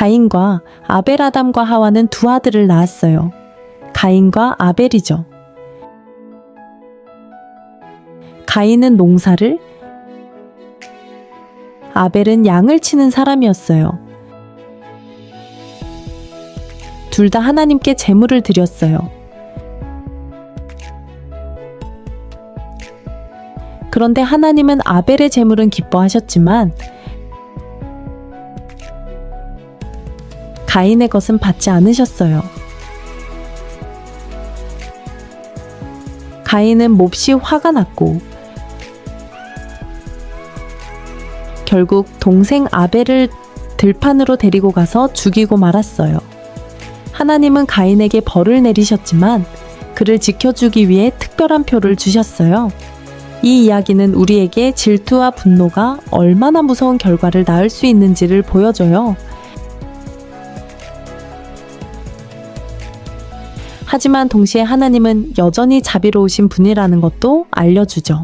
가인과 아벨 아담과 하와는 두 아들을 낳았어요. 가인과 아벨이죠. 가인은 농사를, 아벨은 양을 치는 사람이었어요. 둘 다 하나님께 제물을 드렸어요. 그런데 하나님은 아벨의 제물은 기뻐하셨지만 가인의 것은 받지 않으셨어요. 가인은 몹시 화가 났고 결국 동생 아벨을 들판으로 데리고 가서 죽이고 말았어요. 하나님은 가인에게 벌을 내리셨지만 그를 지켜주기 위해 특별한 표를 주셨어요. 이 이야기는 우리에게 질투와 분노가 얼마나 무서운 결과를 낳을 수 있는지를 보여줘요. 하지만 동시에 하나님은 여전히 자비로우신 분이라는 것도 알려주죠.